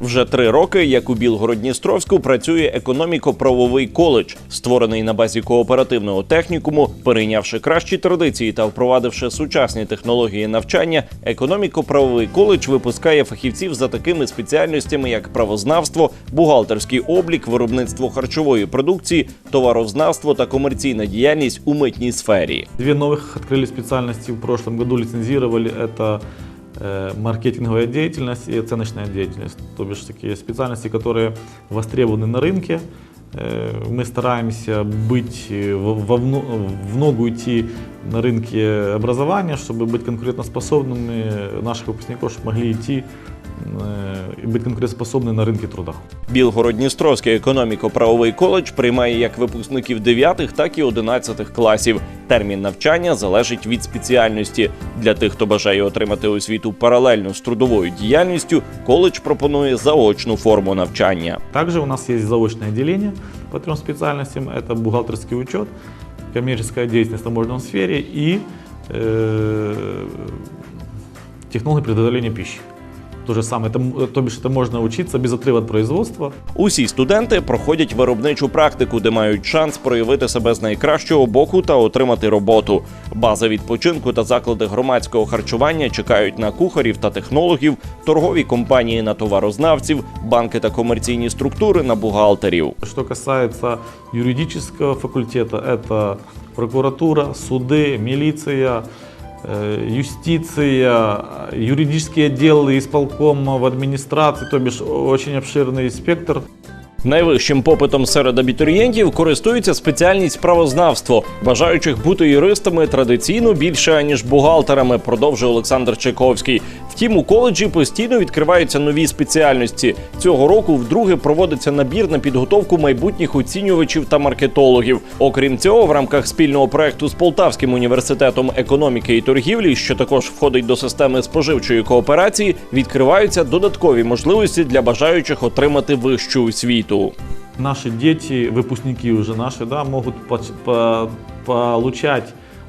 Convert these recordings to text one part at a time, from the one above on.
Вже три роки, як у Білгород-Дністровську, працює економіко-правовий коледж, створений на базі кооперативного технікуму, перейнявши кращі традиції та впровадивши сучасні технології навчання. Економіко-правовий коледж випускає фахівців за такими спеціальностями, як правознавство, бухгалтерський облік, виробництво харчової продукції, товарознавство та комерційна діяльність у митній сфері. Две новых открыли специальности в прошлом году, лицензировали. Это э, маркетинговая деятельность и оценочная деятельность. То бишь такие специальности, которые востребованы на рынке. Э, Мы стараемся быть э, во, во вно- в ногу идти на рынке образования, чтобы быть конкурентоспособными наших выпускников, чтобы могли идти э, и быть конкурентоспособны на рынке труда. Білгород-Дністровський економіко-правовий коледж приймає як випускників 9, так і 11 класів. Термін навчання залежить від спеціальності. Для тих, хто бажає отримати освіту паралельно з трудовою діяльністю, коледж пропонує заочну форму навчання. Также у нас есть заочное отделение по трем специальностям. Это бухгалтерский учет, коммерческая деятельность в таможенной сфере и э, технологии приготовления пищи. То же самое, это, м- то бишь это можно учиться без отрыва от производства. Усі студенти проходять виробничу практику, де мають шанс проявити себе з найкращого боку та отримати роботу. База відпочинку та заклади громадського харчування чекають на кухарів та технологів, торгові компанії на товарознавців, банки та комерційні структури на бухгалтерів. Что касается юридического факультета, это прокуратура, суды, милиция, э, юстиция, юридические отделы исполком в администрации, то бишь очень обширный спектр. Найвищим попитом серед абітурієнтів користується спеціальність правознавство. Бажаючих бути юристами традиційно більше аніж бухгалтерами, продовжує Олександр Чайковський. Втім, у коледжі постійно відкриваються нові спеціальності. Цього року вдруге проводиться набір на підготовку майбутніх оцінювачів та маркетологів. Окрім цього, в рамках спільного проекту з Полтавським університетом економіки і торгівлі, що також входить до системи споживчої кооперації, відкриваються додаткові можливості для бажаючих отримати вищу освіту. Наши дети, выпускники уже наши, да, могут поч- по-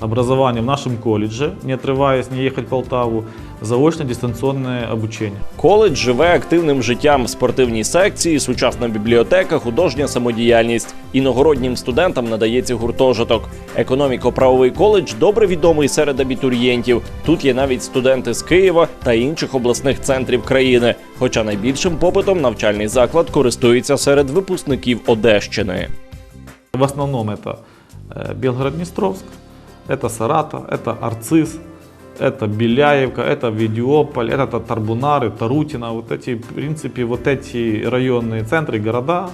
образование в нашем колледже, не отрываясь, не ехать в Полтаву, заочно дистанционное обучение. Коледж живе активним життям, спортивні секції, сучасна бібліотека, художня самодіяльність. Іногороднім студентам надається гуртожиток. Економіко-правовий коледж добре відомий серед абітурієнтів. Тут є навіть студенти з Києва та інших обласних центрів країни. Хоча найбільшим попитом навчальний заклад користується серед випускників Одещини. В основном это э, Белгород-Днестровск, это Саратов, это Арцис, это Беляевка, это Видеополь, это Тарбунары, Тарутино. Вот эти, в принципе, вот эти районные центры, города,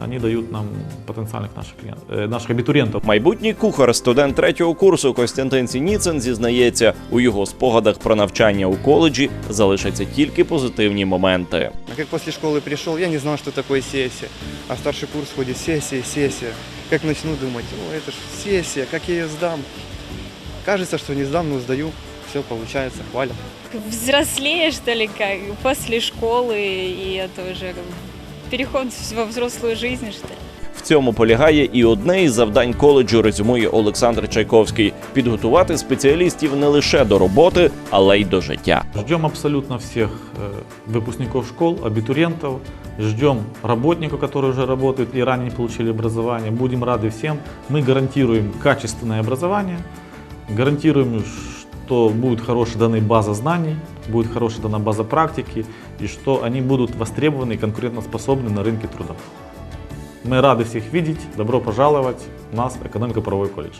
они дают нам потенциальных наших, клиентов, э, наших абитуриентов. Майбутній кухар, студент третього курсу Костянтин Сініцин зізнається, у його спогадах про навчання у коледжі залишаться тільки позитивні моменти. А как после школы пришел, я не знал, что такое сессия. А старший курс ходит сессия, сессия. Как начну думать, о, это ж сессия, как я ее сдам? Кажется, что не сдам, но сдаю. Все получается, хвалят. взрослее, что ли, как после школы, и это уже переход во взрослую жизнь, что ли. В цьому полягає і одне із завдань коледжу, резюмує Олександр Чайковський підготувати спеціалістів не лише до роботи, але й до життя. Ждем абсолютно всех э, выпускников школ, абитуриентов, ждем работников, которые уже работают и ранее не получили образование. Будем рады всем. Мы гарантируем качественное образование, гарантируем, что будет хорошая дана база знаний, будет хорошая дана база практики и что они будут востребованы и конкурентоспособны на рынке труда. Мы рады всех видеть. Добро пожаловать в нас экономико-правовой колледж.